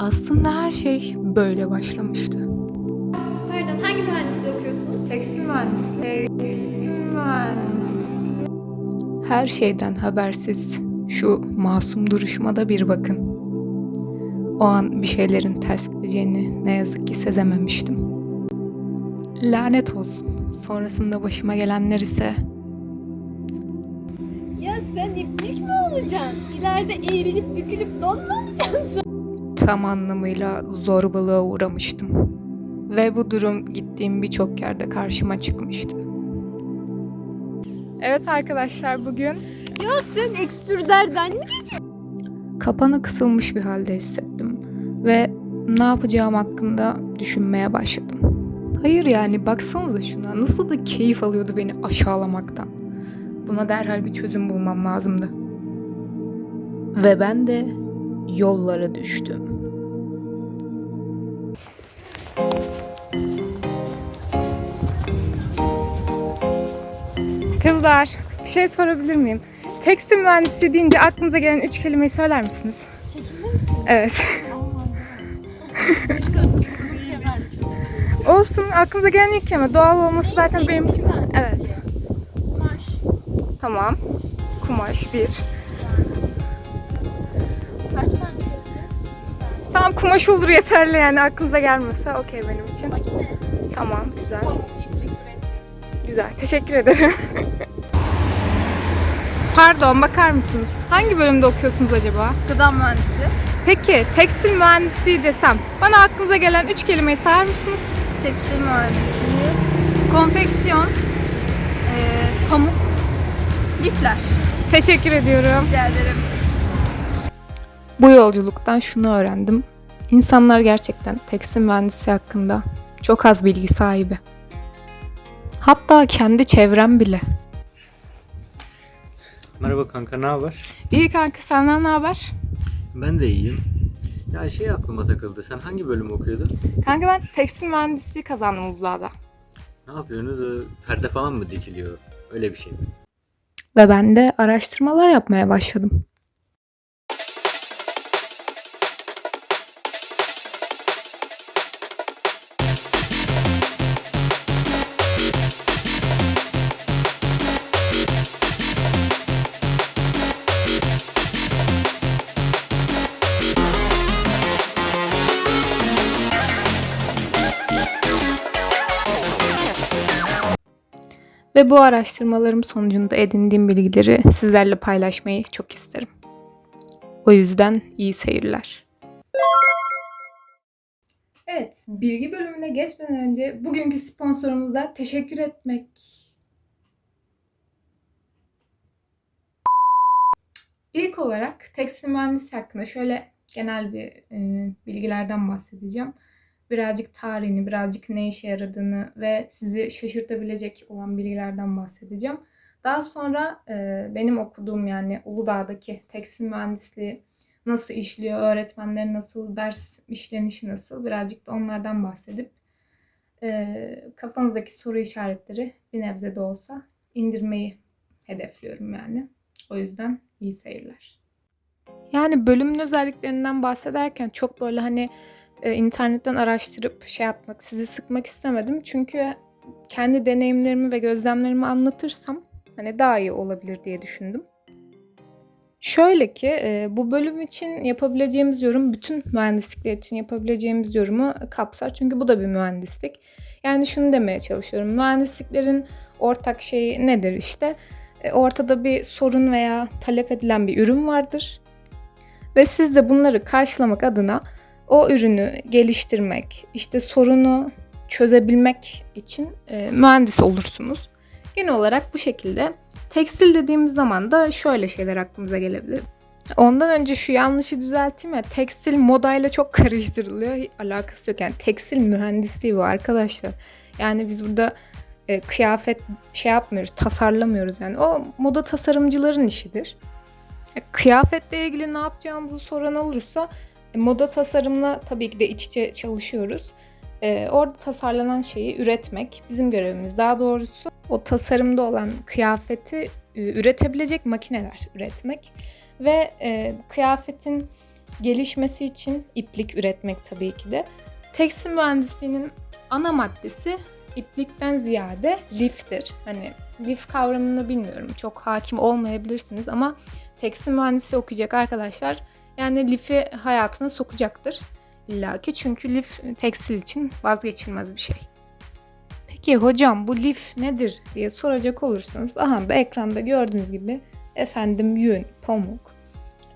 Aslında her şey böyle başlamıştı. Pardon, hangi mühendisliği okuyorsunuz? Tekstil mühendisliği. Tekstil mühendisliği. Her şeyden habersiz şu masum duruşuma da bir bakın. O an bir şeylerin ters gideceğini ne yazık ki sezememiştim. Lanet olsun. Sonrasında başıma gelenler ise Ya sen iplik mi olacaksın? İleride eğrilip bükülüp don mu olacaksın? Tam anlamıyla zorbalığa uğramıştım. Ve bu durum gittiğim birçok yerde karşıma çıkmıştı. Evet arkadaşlar bugün Ya sen ekstrüderden mi? kapana kısılmış bir halde hissettim ve ne yapacağım hakkında düşünmeye başladım. Hayır yani baksanıza şuna nasıl da keyif alıyordu beni aşağılamaktan. Buna derhal bir çözüm bulmam lazımdı. Ve ben de yollara düştüm. Kızlar, bir şey sorabilir miyim? Tekstil mühendisliği deyince aklınıza gelen üç kelimeyi söyler misiniz? Çekilme misin? Evet. Olsun, aklınıza gelen ilk kelime. Doğal olması zaten benim için. Evet. Kumaş. Tamam. Kumaş bir. Tamam kumaş olur yeterli yani aklınıza gelmiyorsa okey benim için. Tamam, güzel. Güzel, teşekkür ederim. Pardon, bakar mısınız? Hangi bölümde okuyorsunuz acaba? Gıda mühendisi. Peki, tekstil mühendisliği desem, bana aklınıza gelen üç kelimeyi sayar mısınız? Tekstil mühendisliği. Konfeksiyon. eee, pamuk. Lifler. Teşekkür ediyorum. Rica ederim. Bu yolculuktan şunu öğrendim. İnsanlar gerçekten tekstil mühendisi hakkında çok az bilgi sahibi. Hatta kendi çevrem bile. Merhaba kanka ne haber? İyi kanka senden ne haber? Ben de iyiyim. Ya şey aklıma takıldı. Sen hangi bölüm okuyordun? Kanka ben tekstil mühendisliği kazandım Uludağ'da. Ne yapıyorsunuz? Perde falan mı dikiliyor? Öyle bir şey mi? Ve ben de araştırmalar yapmaya başladım. Ve bu araştırmalarım sonucunda edindiğim bilgileri sizlerle paylaşmayı çok isterim. O yüzden iyi seyirler. Evet, bilgi bölümüne geçmeden önce bugünkü sponsorumuza teşekkür etmek İlk olarak tekstil mühendisi hakkında şöyle genel bir e, bilgilerden bahsedeceğim. Birazcık tarihini, birazcık ne işe yaradığını ve sizi şaşırtabilecek olan bilgilerden bahsedeceğim. Daha sonra e, benim okuduğum yani Uludağ'daki tekstil mühendisliği nasıl işliyor, öğretmenlerin nasıl, ders işlenişi nasıl birazcık da onlardan bahsedip e, kafanızdaki soru işaretleri bir nebze de olsa indirmeyi hedefliyorum yani. O yüzden iyi seyirler. Yani bölümün özelliklerinden bahsederken çok böyle hani e, internetten araştırıp şey yapmak, sizi sıkmak istemedim. Çünkü kendi deneyimlerimi ve gözlemlerimi anlatırsam hani daha iyi olabilir diye düşündüm. Şöyle ki e, bu bölüm için yapabileceğimiz yorum bütün mühendislikler için yapabileceğimiz yorumu kapsar. Çünkü bu da bir mühendislik. Yani şunu demeye çalışıyorum. Mühendisliklerin ortak şeyi nedir işte? E, ortada bir sorun veya talep edilen bir ürün vardır. Ve siz de bunları karşılamak adına o ürünü geliştirmek, işte sorunu çözebilmek için e, mühendis olursunuz. Genel olarak bu şekilde. Tekstil dediğimiz zaman da şöyle şeyler aklımıza gelebilir. Ondan önce şu yanlışı düzelteyim ya. Tekstil modayla çok karıştırılıyor. Alakası yok. Yani tekstil mühendisliği bu arkadaşlar. Yani biz burada e, kıyafet şey yapmıyoruz, tasarlamıyoruz yani. O moda tasarımcıların işidir. E, kıyafetle ilgili ne yapacağımızı soran olursa moda tasarımla tabii ki de iç içe çalışıyoruz. E, orada tasarlanan şeyi üretmek bizim görevimiz. Daha doğrusu o tasarımda olan kıyafeti e, üretebilecek makineler üretmek ve e, kıyafetin gelişmesi için iplik üretmek tabii ki de. Tekstil mühendisliğinin ana maddesi iplikten ziyade liftir. Hani lif kavramını bilmiyorum. Çok hakim olmayabilirsiniz ama tekstil mühendisi okuyacak arkadaşlar yani lifi hayatına sokacaktır illaki. Çünkü lif tekstil için vazgeçilmez bir şey. Peki hocam bu lif nedir diye soracak olursanız aha da ekranda gördüğünüz gibi efendim yün, pamuk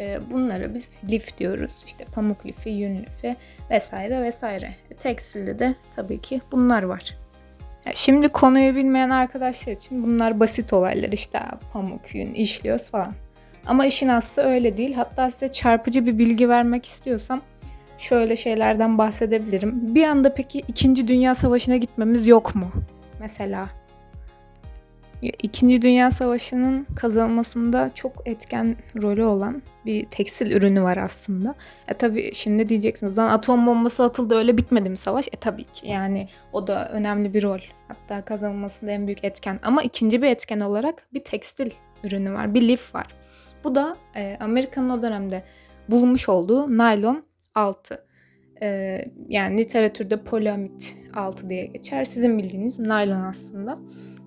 e, bunlara biz lif diyoruz. İşte pamuk lifi, yün lifi vesaire vesaire. E, Tekstilde de tabii ki bunlar var. Şimdi konuyu bilmeyen arkadaşlar için bunlar basit olaylar işte pamuk, yün, işliyoruz falan. Ama işin aslı öyle değil. Hatta size çarpıcı bir bilgi vermek istiyorsam şöyle şeylerden bahsedebilirim. Bir anda peki 2. Dünya Savaşı'na gitmemiz yok mu? Mesela. İkinci Dünya Savaşı'nın kazanılmasında çok etken rolü olan bir tekstil ürünü var aslında. E tabii şimdi diyeceksiniz lan atom bombası atıldı öyle bitmedi mi savaş? E tabii ki yani o da önemli bir rol. Hatta kazanılmasında en büyük etken. Ama ikinci bir etken olarak bir tekstil ürünü var, bir lif var. Bu da e, Amerika'nın o dönemde bulmuş olduğu naylon altı. E, yani literatürde poliamit altı diye geçer. Sizin bildiğiniz naylon aslında.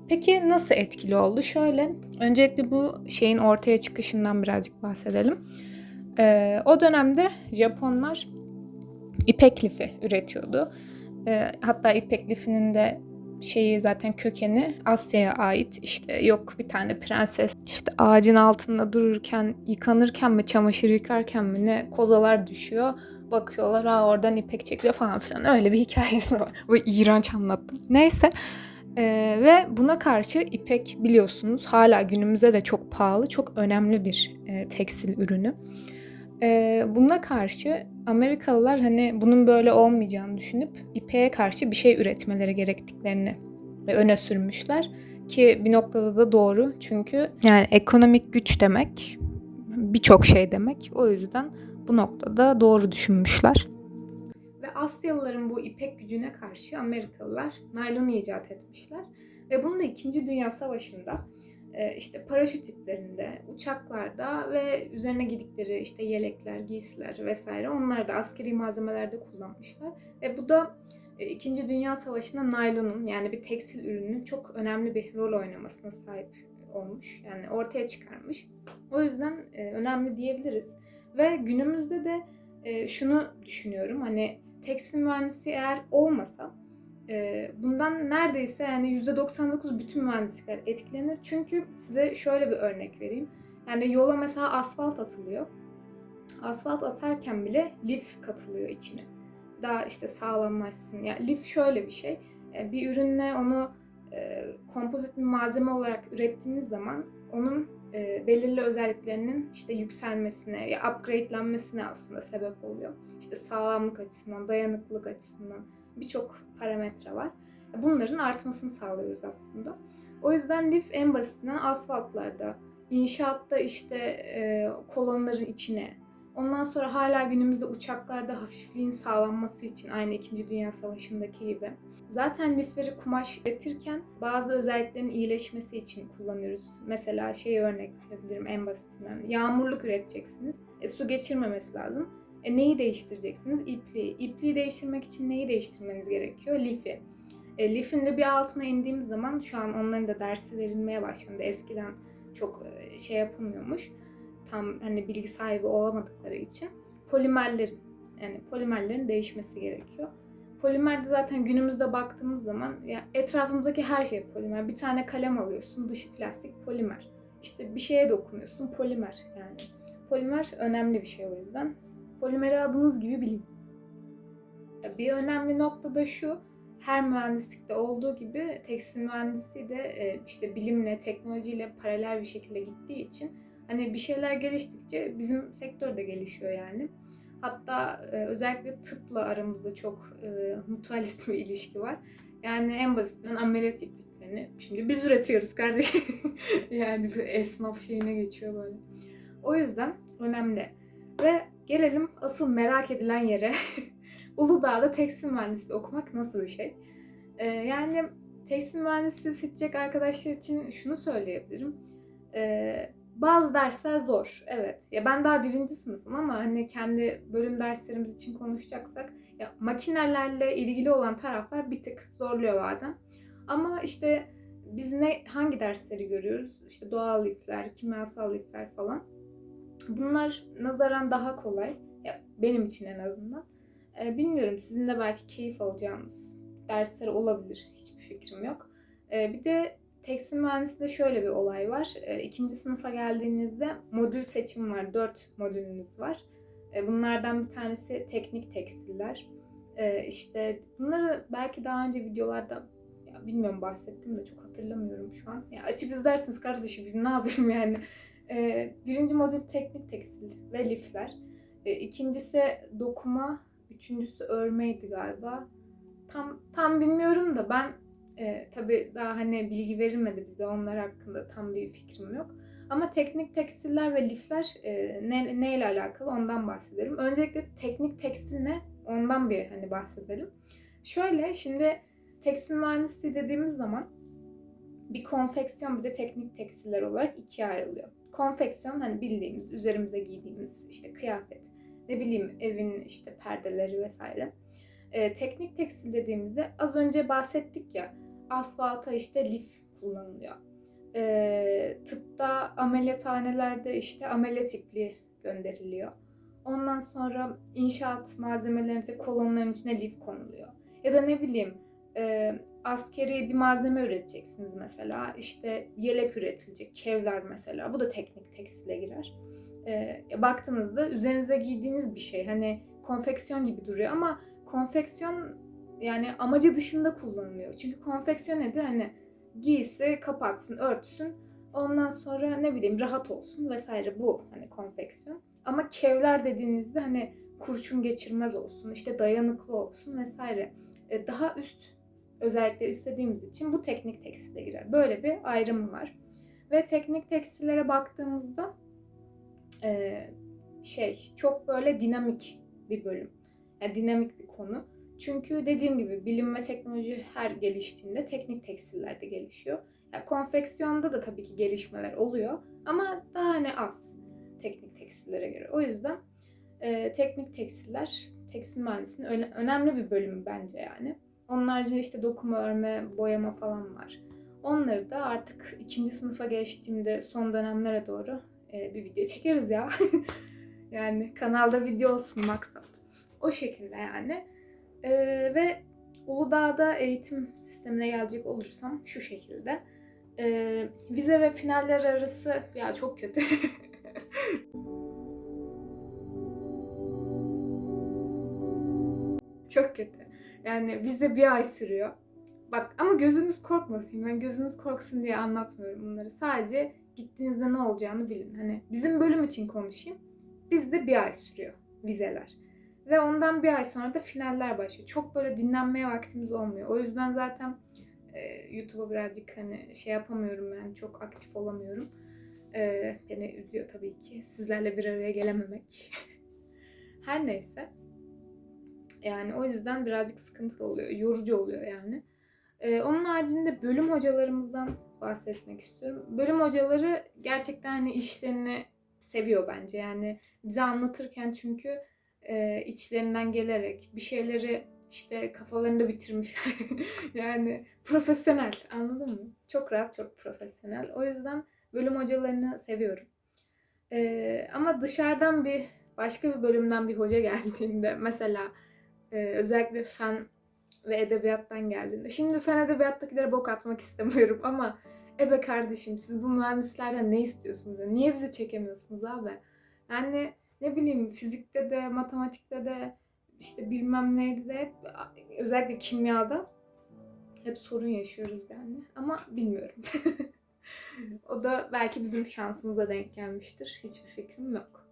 Peki nasıl etkili oldu? Şöyle, öncelikle bu şeyin ortaya çıkışından birazcık bahsedelim. E, o dönemde Japonlar ipek lifi üretiyordu. E, hatta ipek lifinin de şeyi zaten kökeni Asya'ya ait. İşte yok bir tane prenses işte ağacın altında dururken yıkanırken mi çamaşır yıkarken mi ne kozalar düşüyor. Bakıyorlar ha oradan ipek çekiyor falan filan. Öyle bir hikayesi var. Bu iğrenç anlattım. Neyse. Ee, ve buna karşı ipek biliyorsunuz hala günümüzde de çok pahalı, çok önemli bir e, tekstil ürünü. Ee, buna karşı Amerikalılar hani bunun böyle olmayacağını düşünüp ipeğe karşı bir şey üretmeleri gerektiklerini öne sürmüşler. Ki bir noktada da doğru. Çünkü yani ekonomik güç demek birçok şey demek. O yüzden bu noktada doğru düşünmüşler. Ve Asyalıların bu ipek gücüne karşı Amerikalılar naylonu icat etmişler. Ve bunu da 2. Dünya Savaşı'nda e, işte paraşüt iplerinde, uçaklarda ve üzerine giydikleri işte yelekler, giysiler vesaire onları da askeri malzemelerde kullanmışlar. Ve bu da e, İkinci Dünya Savaşı'nda naylonun yani bir tekstil ürünün çok önemli bir rol oynamasına sahip olmuş. Yani ortaya çıkarmış. O yüzden e, önemli diyebiliriz. Ve günümüzde de e, şunu düşünüyorum hani tekstil mühendisi eğer olmasa e, bundan neredeyse yani %99 bütün mühendislikler etkilenir. Çünkü size şöyle bir örnek vereyim. Yani yola mesela asfalt atılıyor. Asfalt atarken bile lif katılıyor içine. Daha işte sağlamlaşsın. Yani lif şöyle bir şey. Bir ürünle onu kompozit bir malzeme olarak ürettiğiniz zaman onun belirli özelliklerinin işte yükselmesine ya upgrade'lenmesine aslında sebep oluyor. İşte sağlamlık açısından, dayanıklılık açısından birçok parametre var. Bunların artmasını sağlıyoruz aslında. O yüzden lif en basitinden asfaltlarda, inşaatta işte e, kolonların içine, ondan sonra hala günümüzde uçaklarda hafifliğin sağlanması için aynı 2. Dünya Savaşı'ndaki gibi. Zaten lifleri kumaş üretirken bazı özelliklerin iyileşmesi için kullanıyoruz. Mesela şey örnek verebilirim en basitinden. Yağmurluk üreteceksiniz. E, su geçirmemesi lazım. E, neyi değiştireceksiniz? İpliği. İpliği değiştirmek için neyi değiştirmeniz gerekiyor? Lifi. E, lifin de bir altına indiğimiz zaman şu an onların da dersi verilmeye başlandı. Eskiden çok e, şey yapılmıyormuş. Tam hani bilgi sahibi olamadıkları için polimerlerin yani polimerlerin değişmesi gerekiyor. Polimer de zaten günümüzde baktığımız zaman ya etrafımızdaki her şey polimer. Bir tane kalem alıyorsun, dışı plastik polimer. İşte bir şeye dokunuyorsun, polimer yani. Polimer önemli bir şey o yüzden. Polimeri adınız gibi bilin. Bir önemli nokta da şu, her mühendislikte olduğu gibi tekstil mühendisliği de e, işte bilimle, teknolojiyle paralel bir şekilde gittiği için hani bir şeyler geliştikçe bizim sektör de gelişiyor yani. Hatta e, özellikle tıpla aramızda çok e, mutualist bir ilişki var. Yani en basitinden ameliyat ipliklerini şimdi biz üretiyoruz kardeşim. yani bir esnaf şeyine geçiyor böyle. O yüzden önemli. Ve gelelim asıl merak edilen yere. Uludağ'da tekstil mühendisliği okumak nasıl bir şey? Ee, yani tekstil mühendisliği seçecek arkadaşlar için şunu söyleyebilirim. Ee, bazı dersler zor. Evet. Ya ben daha birinci sınıfım ama hani kendi bölüm derslerimiz için konuşacaksak ya makinelerle ilgili olan taraflar bir tık zorluyor bazen. Ama işte biz ne hangi dersleri görüyoruz? İşte doğal lifler, kimyasal lifler falan. Bunlar nazaran daha kolay. Ya benim için en azından. Ee, bilmiyorum sizin de belki keyif alacağınız dersler olabilir. Hiçbir fikrim yok. Ee, bir de tekstil mühendisliğinde şöyle bir olay var. Ee, ikinci sınıfa geldiğinizde modül seçimi var. Dört modülünüz var. Ee, bunlardan bir tanesi teknik tekstiller. Ee, işte bunları belki daha önce videolarda ya bilmiyorum bahsettim de çok hatırlamıyorum şu an. Ya açıp izlersiniz kardeşim ne yapayım yani. Ee, birinci modül teknik tekstil ve lifler. Ee, ikincisi dokuma, üçüncüsü örmeydi galiba. Tam tam bilmiyorum da ben e, tabii daha hani bilgi verilmedi bize onlar hakkında tam bir fikrim yok. Ama teknik tekstiller ve lifler e, ne, neyle alakalı ondan bahsedelim. Öncelikle teknik tekstil ne? Ondan bir hani bahsedelim. Şöyle şimdi tekstil mühendisliği dediğimiz zaman bir konfeksiyon bir de teknik tekstiller olarak ikiye ayrılıyor. Konfeksiyon hani bildiğimiz üzerimize giydiğimiz işte kıyafet, ne bileyim evin işte perdeleri vesaire. Ee, teknik tekstil dediğimizde az önce bahsettik ya asfalta işte lif kullanılıyor. Ee, tıpta ameliyathanelerde işte ameliyat ipliği gönderiliyor. Ondan sonra inşaat malzemelerinde kolonların içine lif konuluyor. Ya da ne bileyim e, askeri bir malzeme üreteceksiniz mesela. İşte yelek üretilecek, kevler mesela. Bu da teknik tekstile girer. E, baktığınızda üzerinize giydiğiniz bir şey. Hani konfeksiyon gibi duruyor ama konfeksiyon yani amacı dışında kullanılıyor. Çünkü konfeksiyon nedir? Hani giysi kapatsın, örtsün. Ondan sonra ne bileyim rahat olsun vesaire bu hani konfeksiyon. Ama kevler dediğinizde hani kurşun geçirmez olsun, işte dayanıklı olsun vesaire. E, daha üst özellikleri istediğimiz için bu teknik tekstile girer. Böyle bir ayrımı var. Ve teknik tekstillere baktığımızda e, şey çok böyle dinamik bir bölüm. Yani dinamik bir konu. Çünkü dediğim gibi bilim ve teknoloji her geliştiğinde teknik tekstiller de gelişiyor. Yani konfeksiyonda da tabii ki gelişmeler oluyor ama daha hani az teknik tekstillere göre. O yüzden e, teknik tekstiller tekstil mühendisliğinin öne- önemli bir bölümü bence yani. Haricinde işte dokuma, örme, boyama falan var. Onları da artık ikinci sınıfa geçtiğimde son dönemlere doğru e, bir video çekeriz ya. yani kanalda video olsun maksat. O şekilde yani. E, ve Uludağ'da eğitim sistemine gelecek olursam şu şekilde. E, vize ve finaller arası ya çok kötü. çok kötü. Yani vize bir ay sürüyor. Bak ama gözünüz korkmasın. Ben gözünüz korksun diye anlatmıyorum bunları. Sadece gittiğinizde ne olacağını bilin. Hani bizim bölüm için konuşayım. Bizde bir ay sürüyor vizeler. Ve ondan bir ay sonra da finaller başlıyor. Çok böyle dinlenmeye vaktimiz olmuyor. O yüzden zaten e, YouTube'a birazcık hani şey yapamıyorum yani çok aktif olamıyorum. E, beni üzüyor tabii ki. Sizlerle bir araya gelememek. Her neyse. Yani o yüzden birazcık sıkıntılı oluyor. Yorucu oluyor yani. Ee, onun haricinde bölüm hocalarımızdan bahsetmek istiyorum. Bölüm hocaları gerçekten hani işlerini seviyor bence. Yani bize anlatırken çünkü e, içlerinden gelerek bir şeyleri işte kafalarında bitirmişler. yani profesyonel anladın mı? Çok rahat, çok profesyonel. O yüzden bölüm hocalarını seviyorum. Ee, ama dışarıdan bir başka bir bölümden bir hoca geldiğinde mesela ee, özellikle fen ve edebiyattan geldiğinde. Şimdi fen edebiyattakilere bok atmak istemiyorum ama ebe kardeşim siz bu mühendislerden ne istiyorsunuz? ya? Niye bizi çekemiyorsunuz abi? Yani ne bileyim fizikte de matematikte de işte bilmem neydi de hep özellikle kimyada hep sorun yaşıyoruz yani. Ama bilmiyorum. o da belki bizim şansımıza denk gelmiştir. Hiçbir fikrim yok.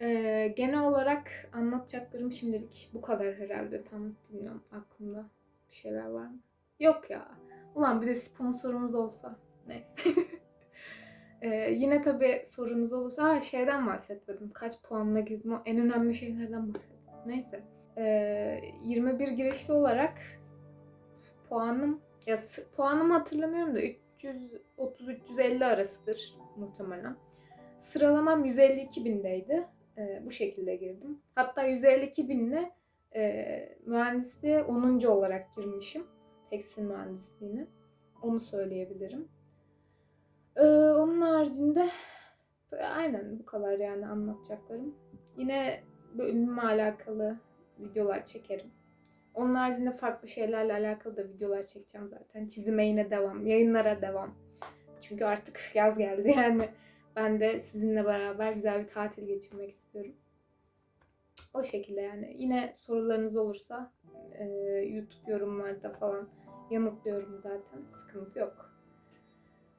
Ee, genel olarak anlatacaklarım şimdilik bu kadar herhalde. Tam bilmiyorum aklımda bir şeyler var mı? Yok ya. Ulan bir de sponsorumuz olsa. Neyse. Ee, yine tabii sorunuz olursa ha, şeyden bahsetmedim. Kaç puanla girdim o en önemli şeylerden bahsettim. Neyse. Ee, 21 girişli olarak puanım ya puanımı hatırlamıyorum da 330-350 arasıdır muhtemelen. Sıralamam 152 bindeydi. Ee, bu şekilde girdim. Hatta 152 binle e, mühendisliğe 10. olarak girmişim. Tekstil mühendisliğine. Onu söyleyebilirim. Ee, onun haricinde aynen bu kadar yani anlatacaklarım. Yine bölümle alakalı videolar çekerim. Onun haricinde farklı şeylerle alakalı da videolar çekeceğim zaten. Çizime yine devam, yayınlara devam. Çünkü artık yaz geldi yani. Ben de sizinle beraber güzel bir tatil geçirmek istiyorum. O şekilde yani. Yine sorularınız olursa e, YouTube yorumlarda falan yanıtlıyorum zaten. Sıkıntı yok.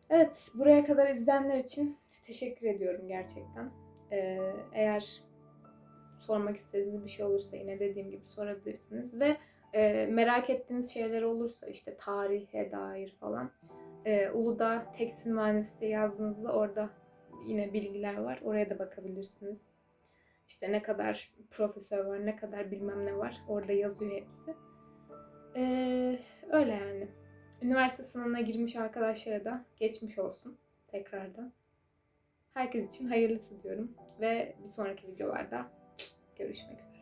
Evet, buraya kadar izleyenler için teşekkür ediyorum gerçekten. E, eğer sormak istediğiniz bir şey olursa yine dediğim gibi sorabilirsiniz ve e, merak ettiğiniz şeyler olursa işte tarihe dair falan e, Uludağ Tekstil Mühendisliği yazdığınızda orada yine bilgiler var. Oraya da bakabilirsiniz. İşte ne kadar profesör var, ne kadar bilmem ne var. Orada yazıyor hepsi. Ee, öyle yani. Üniversite sınavına girmiş arkadaşlara da geçmiş olsun tekrardan. Herkes için hayırlısı diyorum. Ve bir sonraki videolarda görüşmek üzere.